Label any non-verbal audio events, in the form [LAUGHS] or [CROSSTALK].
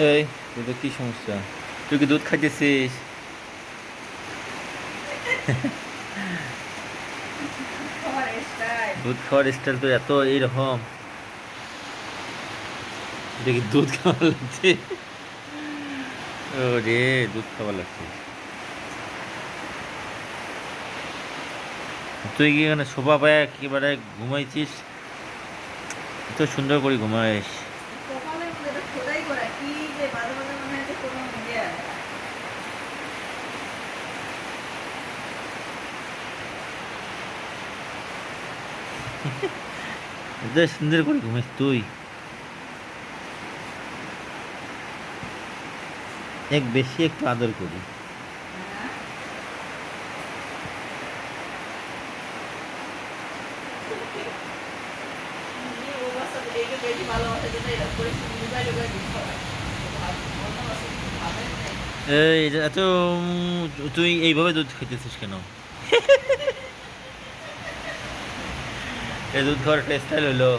এই তোদের কি সমস্যা? তুই কি দুধ খাইতেছিস? দুধ খাওয়ার স্টাইল তো এত এইরকম। দেখি দুধ খাওয়া লাগছে? ও রে দুধ খাওয়া লাগছে। তুই কি এখানে শোভা পায়? একেবারে ঘুমাইছিস? এত সুন্দর করে ঘুমাইস কপালের মধ্যে এটা খোদাই করা কি যে মাঝে মাঝে মনে হয় যে কোনো ইয়ে এত [LAUGHS] সুন্দর করে ঘুমাইস তুই। এক বেশি একটু আদর করি। বেশি ভালোবাসার জন্য এরকম করে মোবাইল করে এই এত তুই এইভাবে দুধ খেতেছিস কেন? এই দুধ খাওয়ার একটা স্টাইল হলো